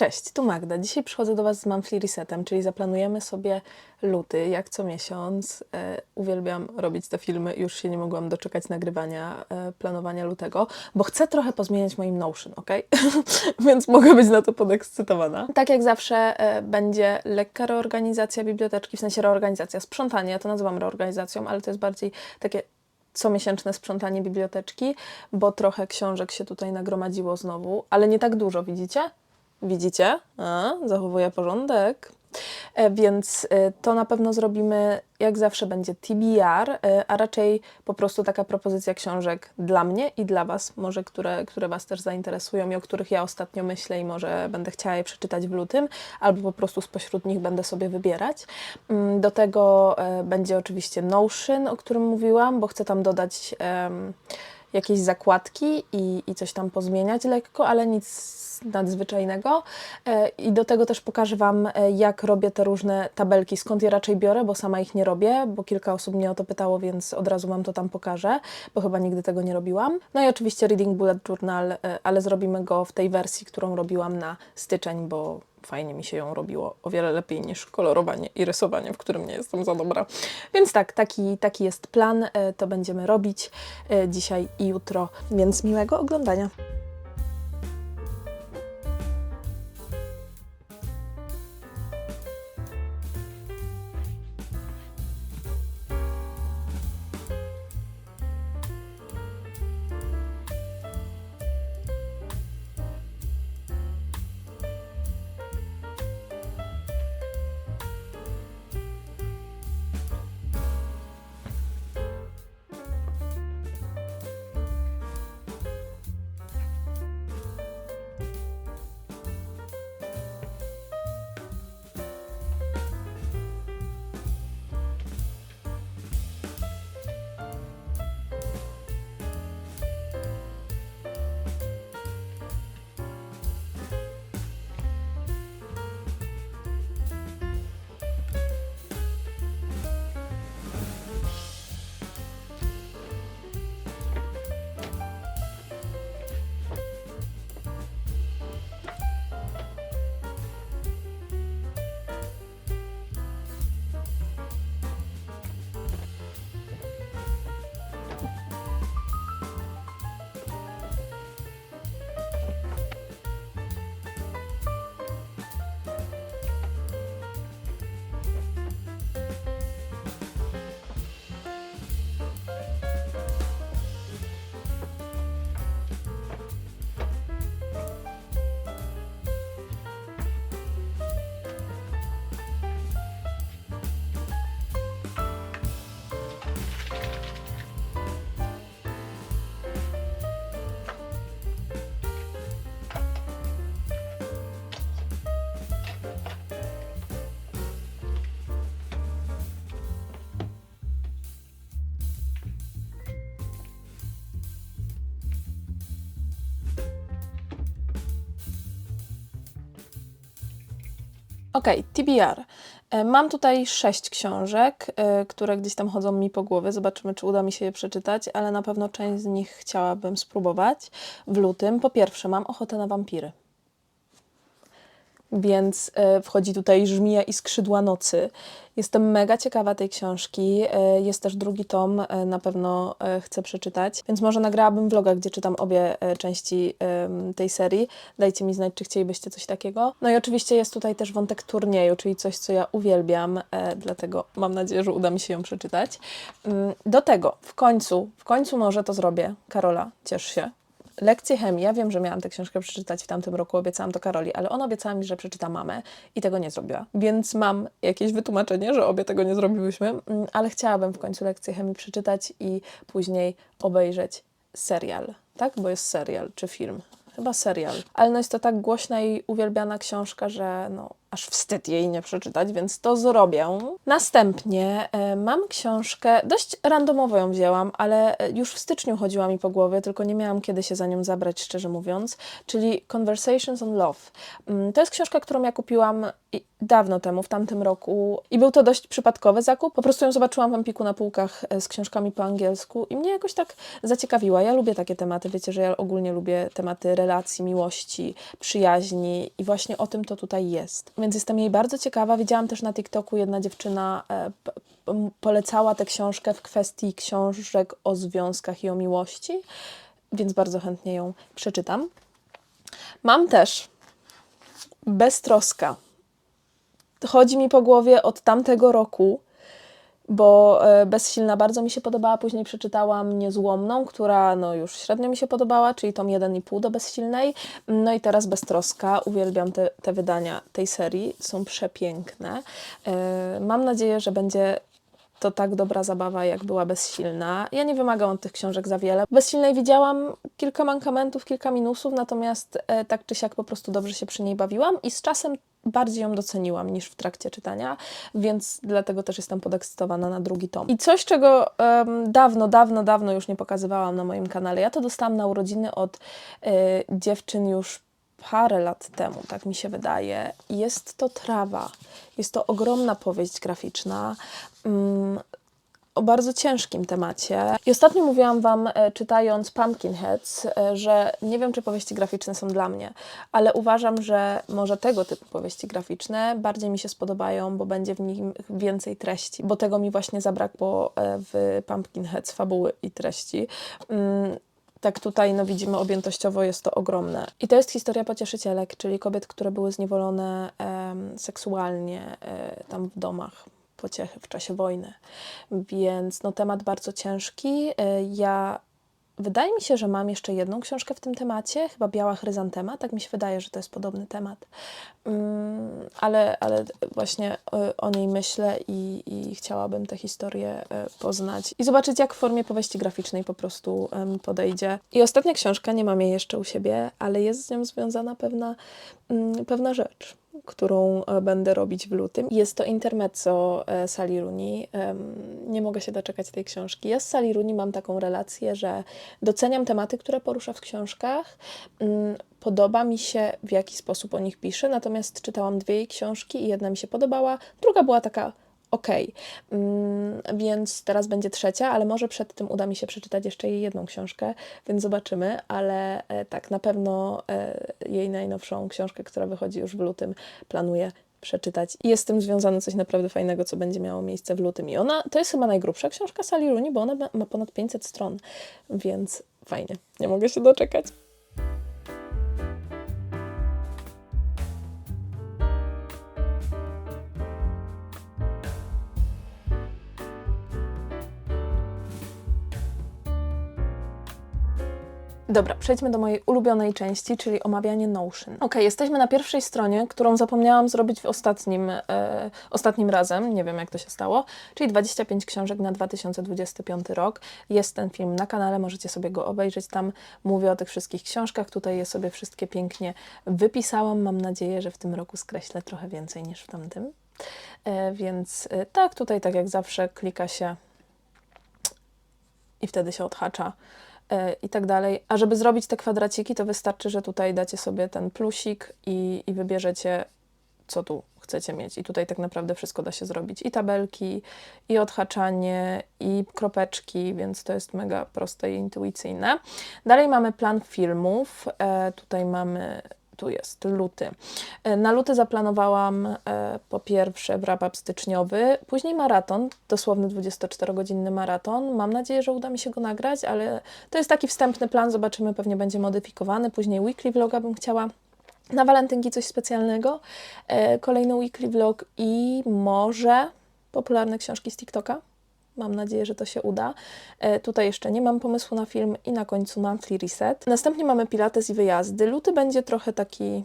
Cześć, tu Magda. Dzisiaj przychodzę do Was z Monthly Resetem, czyli zaplanujemy sobie luty, jak co miesiąc. E, uwielbiam robić te filmy, już się nie mogłam doczekać nagrywania, e, planowania lutego, bo chcę trochę pozmieniać moim Notion, ok? Więc mogę być na to podekscytowana. Tak jak zawsze e, będzie lekka reorganizacja biblioteczki, w sensie reorganizacja, sprzątanie, ja to nazywam reorganizacją, ale to jest bardziej takie comiesięczne sprzątanie biblioteczki, bo trochę książek się tutaj nagromadziło znowu, ale nie tak dużo, widzicie? Widzicie? A, zachowuję porządek. E, Więc e, to na pewno zrobimy, jak zawsze będzie TBR, e, a raczej po prostu taka propozycja książek dla mnie i dla Was, może które, które Was też zainteresują i o których ja ostatnio myślę i może będę chciała je przeczytać w lutym, albo po prostu spośród nich będę sobie wybierać. Mm, Do tego będzie oczywiście Notion, o którym mówiłam, bo chcę tam dodać jakieś zakładki i, i coś tam pozmieniać lekko, ale nic nadzwyczajnego. E, I do tego też pokażę Wam, e, jak robię te różne tabelki, skąd je raczej biorę, bo sama ich nie robię, bo kilka osób mnie o to pytało, więc od razu Wam to tam pokażę, bo chyba nigdy tego nie robiłam. No i oczywiście Reading Bullet Journal, e, ale zrobimy go w tej wersji, którą robiłam na styczeń, bo fajnie mi się ją robiło o wiele lepiej niż kolorowanie i rysowanie, w którym nie jestem za dobra. Więc tak, taki, taki jest plan, to będziemy robić dzisiaj i jutro, więc miłego oglądania. Ok, TBR. E, Mam tutaj sześć książek, e, które gdzieś tam chodzą mi po głowie. Zobaczymy, czy uda mi się je przeczytać, ale na pewno część z nich chciałabym spróbować w lutym. Po pierwsze, mam ochotę na wampiry. Więc e, wchodzi tutaj Żmija i skrzydła nocy. Jestem mega ciekawa tej książki. E, Jest też drugi tom, e, na pewno chcę przeczytać. Więc może nagrałabym vloga, gdzie czytam obie części tej serii. Dajcie mi znać, czy chcielibyście coś takiego. No i oczywiście jest tutaj też wątek turnieju, czyli coś, co ja uwielbiam, dlatego mam nadzieję, że uda mi się ją przeczytać. Mm, Do tego w końcu, w końcu może to zrobię. Karola, ciesz się. Lekcje chemii. Ja wiem, że miałam tę książkę przeczytać w tamtym roku, obiecałam to Karoli, ale ona obiecała mi, że przeczyta mamę i tego nie zrobiła. Więc mam jakieś wytłumaczenie, że obie tego nie zrobiłyśmy, mm, ale chciałabym w końcu lekcję chemii przeczytać i później obejrzeć serial, tak? Bo jest serial czy film. Chyba serial. Ale no jest to tak głośna i uwielbiana książka, że no aż wstyd jej nie przeczytać, więc to zrobię. Następnie e, mam książkę, dość randomowo ją wzięłam, ale e, już w styczniu chodziła mi po głowie, tylko nie miałam kiedy się za nią zabrać, szczerze mówiąc, czyli Conversations on Love. Mm, To jest książka, którą ja kupiłam dawno temu, w tamtym roku i był to dość przypadkowy zakup. Po prostu ją zobaczyłam w Empiku na półkach e, z książkami po angielsku i mnie jakoś tak zaciekawiła. Ja lubię takie tematy, wiecie, że ja ogólnie lubię tematy relacji relacji, miłości, przyjaźni i właśnie o tym to tutaj jest. Więc jestem jej bardzo ciekawa. Widziałam też na TikToku jedna dziewczyna e, polecała tę książkę w kwestii książek o związkach i o miłości, więc bardzo chętnie ją przeczytam. Mam też Beztroska. Chodzi mi po głowie od tamtego roku, bo e, Bezsilna bardzo mi się podobała. Później przeczytałam Niezłomną, która no już średnio mi się podobała, czyli tom 1,5 do Bezsilnej. No i teraz Beztroska. Uwielbiam te, te wydania tej serii. Są przepiękne. E, Mam nadzieję, że będzie to tak dobra zabawa, jak była Bezsilna. Ja nie wymagam od tych książek za wiele. Bezsilnej widziałam kilka mankamentów, kilka minusów, natomiast e, tak czy siak po prostu dobrze się przy niej bawiłam i z czasem bardziej ją doceniłam niż w trakcie czytania, więc dlatego też jestem podekscytowana na drugi tom. I coś, czego em, dawno, dawno, dawno już nie pokazywałam na moim kanale. Ja to dostałam na urodziny od e, dziewczyn już parę lat temu, tak mi się wydaje. Jest to Trawa. Jest to ogromna powieść graficzna. Mm, o bardzo ciężkim temacie. I ostatnio mówiłam Wam, e, czytając Pumpkinheads, e, że nie wiem, czy powieści graficzne są dla mnie, ale uważam, że może tego typu powieści graficzne bardziej mi się spodobają, bo będzie w nich więcej treści, bo tego mi właśnie zabrakło e, w Pumpkinheads, fabuły i treści. Mm, tak tutaj no, widzimy objętościowo jest to ogromne. I to jest historia pocieszycielek, czyli kobiet, które były zniewolone em, seksualnie e, tam w domach pociechy w czasie wojny. Więc no, temat bardzo ciężki. E, Ja wydaje mi się, że mam jeszcze jedną książkę w tym temacie, chyba Biała chryzantema, tak mi się wydaje, że to jest podobny temat. Mm, ale, ale właśnie e, o niej myślę i, i chciałabym tę historię e, poznać i zobaczyć, jak w formie powieści graficznej po prostu podejdzie. I ostatnia książka, nie mam jej jeszcze u siebie, ale jest z nią związana pewna, mm, pewna rzecz którą e, będę robić w lutym. Jest to intermezzo e, Rooney. Em, Nie mogę się doczekać tej książki. Ja z Sally Rooney mam taką relację, że doceniam tematy, które porusza w książkach. Mm, Podoba mi się, w jaki sposób o nich pisze, natomiast czytałam dwie jej książki i jedna mi się podobała, druga była taka okej. Mm, Więc teraz będzie trzecia, ale może przed tym uda mi się przeczytać jeszcze jej jedną książkę, więc zobaczymy, ale e, tak, na pewno e, jej najnowszą książkę, która wychodzi już w lutym, planuję przeczytać. I jest z tym związane coś naprawdę fajnego, co będzie miało miejsce w lutym. I ona, to jest chyba najgrubsza książka Sally Rooney, bo ona ma ponad 500 stron, więc fajnie. Nie mogę się doczekać. Dobra, przejdźmy do mojej ulubionej części, czyli omawianie Notion. Ok, jesteśmy na pierwszej stronie, którą zapomniałam zrobić w ostatnim, e, ostatnim razem, nie wiem jak to się stało, czyli 25 książek na 2025 rok. Jest ten film na kanale, możecie sobie go obejrzeć, tam mówię o tych wszystkich książkach, tutaj je sobie wszystkie pięknie wypisałam. Mam nadzieję, że w tym roku skreślę trochę więcej niż w tamtym. E, więc e, tak, tutaj tak jak zawsze klika się i wtedy się odhacza i tak dalej. A żeby zrobić te kwadraciki, to wystarczy, że tutaj dacie sobie ten plusik i, i wybierzecie, co tu chcecie mieć. I tutaj tak naprawdę wszystko da się zrobić. I tabelki, i odhaczanie, i kropeczki, więc to jest mega proste i intuicyjne. Dalej mamy plan filmów. E, tutaj mamy tu jest luty. E, Na luty zaplanowałam e, po pierwsze wrap-up styczniowy, później maraton, dosłowny 24-godzinny maraton. Mam nadzieję, że uda mi się go nagrać, ale to jest taki wstępny plan, zobaczymy, pewnie będzie modyfikowany. Później weekly vloga bym chciała na walentynki coś specjalnego, e, kolejny weekly vlog i może popularne książki z TikToka. Mam nadzieję, że to się uda. E, tutaj jeszcze nie mam pomysłu na film i na końcu monthly reset. Następnie mamy pilates i wyjazdy. Luty będzie trochę taki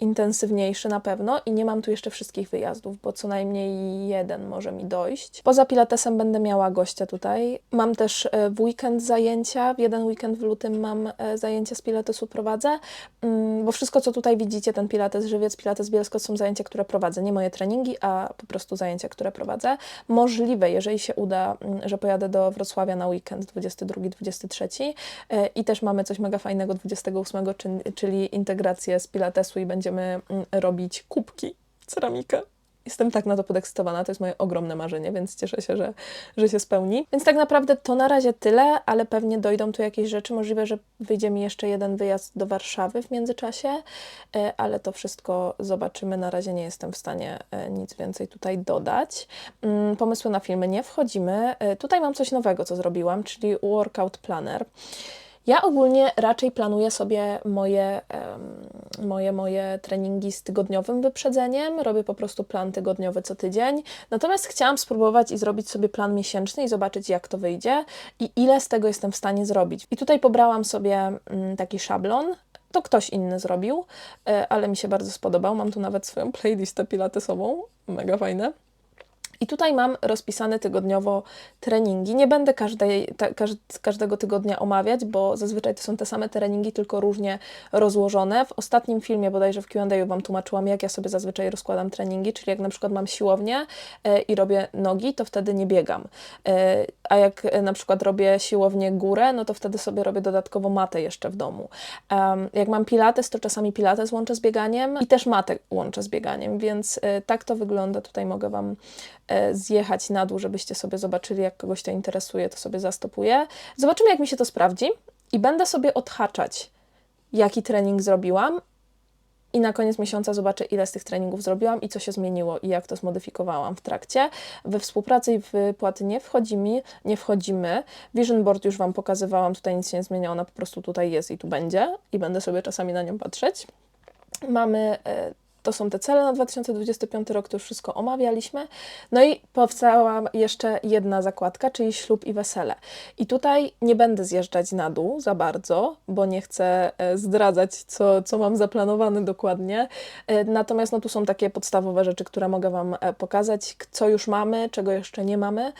intensywniejszy na pewno i nie mam tu jeszcze wszystkich wyjazdów, bo co najmniej jeden może mi dojść. Poza pilatesem będę miała gościa tutaj. Mam też e, w weekend zajęcia, w jeden weekend w lutym mam e, zajęcia z pilatesu prowadzę, mm, bo wszystko co tutaj widzicie, ten pilates żywiec, pilates bielsko są zajęcia, które prowadzę, nie moje treningi, a po prostu zajęcia, które prowadzę. Możliwe, jeżeli się uda, mm, że pojadę do Wrocławia na weekend 22-23 e, i też mamy coś mega fajnego 28, czy- czyli integrację z pilatesu i będziemy mm, robić kubki, ceramikę. jestem tak na to podekscytowana, to jest moje ogromne marzenie, więc cieszę się, że, że się spełni. Więc tak naprawdę to na razie tyle, ale pewnie dojdą tu jakieś rzeczy. Możliwe, że wyjdzie mi jeszcze jeden wyjazd do Warszawy w międzyczasie, e, ale to wszystko zobaczymy. Na razie nie jestem w stanie e, nic więcej tutaj dodać. Mm, Pomysły na filmy nie wchodzimy. E, Tutaj mam coś nowego, co zrobiłam, czyli Workout Planner. Ja ogólnie raczej planuję sobie moje, moje, moje treningi z tygodniowym wyprzedzeniem. Robię po prostu plan tygodniowy co tydzień. Natomiast chciałam spróbować i zrobić sobie plan miesięczny i zobaczyć, jak to wyjdzie i ile z tego jestem w stanie zrobić. I tutaj pobrałam sobie mm, taki szablon. To ktoś inny zrobił, e, ale mi się bardzo spodobał. Mam tu nawet swoją playlistę pilatesową. Mega fajne. I tutaj mam rozpisane tygodniowo treningi. Nie będę każdej, każdego tygodnia omawiać, bo zazwyczaj to są te same treningi, tylko różnie rozłożone. W ostatnim filmie bodajże w Q&A Wam tłumaczyłam, jak ja sobie zazwyczaj rozkładam treningi, czyli jak na przykład mam siłownię e, i robię nogi, to wtedy nie biegam. E, a jak e, na przykład robię siłownię górę, no to wtedy sobie robię dodatkowo matę jeszcze w domu. Jak mam pilates, to czasami pilates łączę z bieganiem i też matę łączę z bieganiem, więc tak to wygląda. Tutaj mogę Wam zjechać na dół, żebyście sobie zobaczyli, jak kogoś to interesuje, to sobie zastopuję. Zobaczymy, jak mi się to sprawdzi i będę sobie odhaczać, jaki trening zrobiłam i na koniec miesiąca zobaczę, ile z tych treningów zrobiłam i co się zmieniło i jak to zmodyfikowałam w trakcie. We współpracy i wypłaty nie wchodzimy, nie wchodzimy. Vision Board już Wam pokazywałam, tutaj nic się nie zmienia, ona po prostu tutaj jest i tu będzie i będę sobie czasami na nią patrzeć. Mamy, e, to są te cele na 2025 rok, to już wszystko omawialiśmy. No i powstała jeszcze jedna zakładka, czyli ślub i wesele. I tutaj nie będę zjeżdżać na dół za bardzo, bo nie chcę e, zdradzać, co, co mam zaplanowane dokładnie. E, Natomiast no, tu są takie podstawowe rzeczy, które mogę Wam e, pokazać, co już mamy, czego jeszcze nie mamy.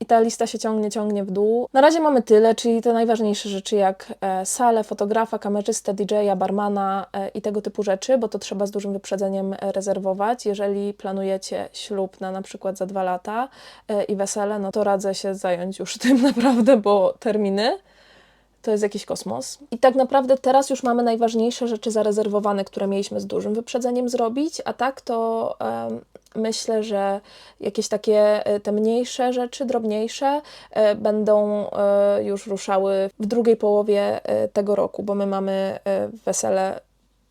I ta lista się ciągnie, ciągnie w dół. Na razie mamy tyle, czyli te najważniejsze rzeczy jak e, salę, fotografa, kamerzystę, DJ-a, barmana e, i tego typu rzeczy, bo to trzeba z dużym wyprzedzeniem e, rezerwować. Jeżeli planujecie ślub na na przykład za dwa lata i wesele, no to radzę się zająć już tym naprawdę, bo terminy to jest jakiś kosmos. I tak naprawdę teraz już mamy najważniejsze rzeczy zarezerwowane, które mieliśmy z dużym wyprzedzeniem zrobić, a tak to myślę, że jakieś takie e, te mniejsze rzeczy, drobniejsze e, będą e, już ruszały w drugiej połowie tego roku, bo my mamy wesele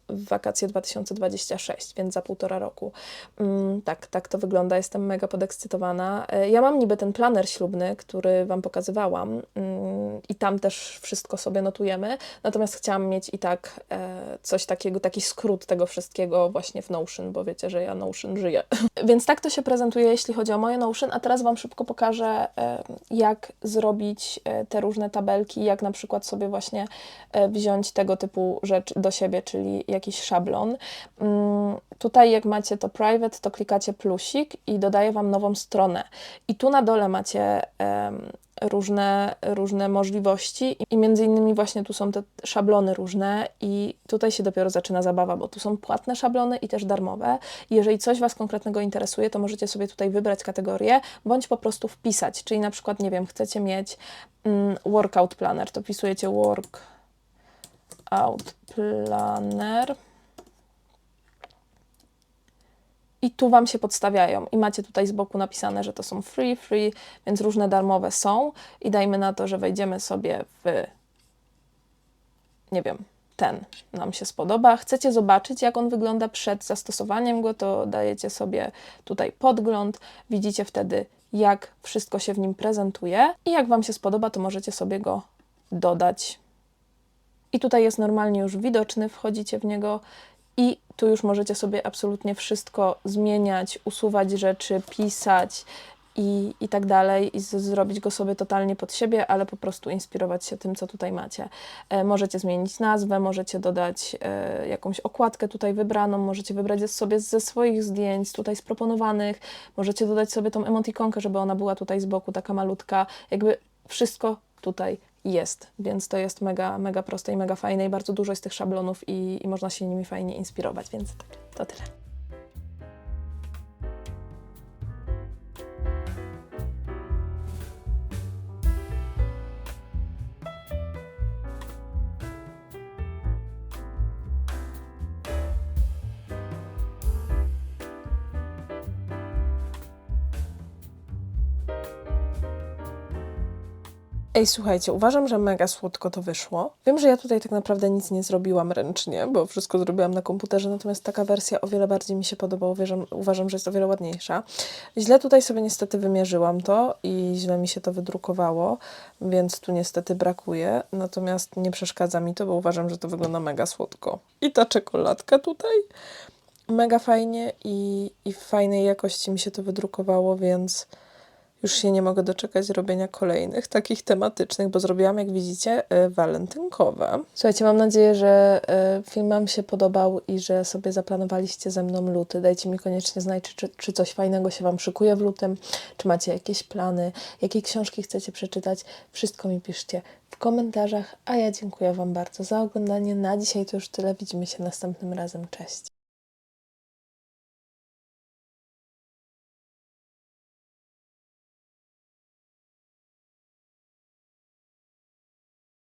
w wakacje 2026, więc za półtora roku. Mm, tak, tak to wygląda. Jestem mega podekscytowana. E, Ja mam niby ten planer ślubny, który Wam pokazywałam mm, i tam też wszystko sobie notujemy, natomiast chciałam mieć i tak e, coś takiego, taki skrót tego wszystkiego właśnie w Notion, bo wiecie, że ja Notion żyję. Więc tak to się prezentuje, jeśli chodzi o moje Notion, a teraz Wam szybko pokażę, e, jak zrobić te różne tabelki, jak na przykład sobie właśnie wziąć tego typu rzecz do siebie, czyli jakiś szablon. Mm, Tutaj jak macie to private, to klikacie plusik i dodaje Wam nową stronę. I tu na dole macie różne, różne możliwości i między innymi właśnie tu są te szablony różne i tutaj się dopiero zaczyna zabawa, bo tu są płatne szablony i też darmowe. Jeżeli coś Was konkretnego interesuje, to możecie sobie tutaj wybrać kategorię, bądź po prostu wpisać, czyli na przykład, nie wiem, chcecie mieć mm, workout planner, to wpisujecie workout planner i tu Wam się podstawiają. I macie tutaj z boku napisane, że to są free, free, więc różne darmowe są. I dajmy na to, że wejdziemy sobie w, nie wiem, ten nam się spodoba. Chcecie zobaczyć, jak on wygląda przed zastosowaniem go, to dajecie sobie tutaj podgląd. Widzicie wtedy, jak wszystko się w nim prezentuje. I jak Wam się spodoba, to możecie sobie go dodać. I tutaj jest normalnie już widoczny, wchodzicie w niego i tu już możecie sobie absolutnie wszystko zmieniać, usuwać rzeczy, pisać i, i tak dalej, i z, zrobić go sobie totalnie pod siebie, ale po prostu inspirować się tym, co tutaj macie. E, możecie zmienić nazwę, możecie dodać e, jakąś okładkę tutaj wybraną, możecie wybrać sobie ze swoich zdjęć, tutaj z proponowanych, możecie dodać sobie tą emotikonkę, żeby ona była tutaj z boku, taka malutka. Jakby wszystko tutaj jest, więc to jest mega, mega proste i mega fajne i bardzo dużo jest tych szablonów i, i można się nimi fajnie inspirować, więc tak, to tyle. Ej, słuchajcie, uważam, że mega słodko to wyszło. Wiem, że ja tutaj tak naprawdę nic nie zrobiłam ręcznie, bo wszystko zrobiłam na komputerze, natomiast taka wersja o wiele bardziej mi się podoba. Uważam, uważam, że jest o wiele ładniejsza. Źle tutaj sobie niestety wymierzyłam to i źle mi się to wydrukowało, więc tu niestety brakuje. Natomiast nie przeszkadza mi to, bo uważam, że to wygląda mega słodko. I ta czekoladka tutaj mega fajnie i, i w fajnej jakości mi się to wydrukowało, więc już się nie mogę doczekać robienia kolejnych takich tematycznych, bo zrobiłam, jak widzicie, y, walentynkowe. Słuchajcie, mam nadzieję, że y, film Wam się podobał i że sobie zaplanowaliście ze mną luty. Dajcie mi koniecznie znać, czy, czy coś fajnego się Wam szykuje w lutym, czy macie jakieś plany, jakie książki chcecie przeczytać. Wszystko mi piszcie w komentarzach, a ja dziękuję Wam bardzo za oglądanie. Na dzisiaj to już tyle. Widzimy się następnym razem. Cześć!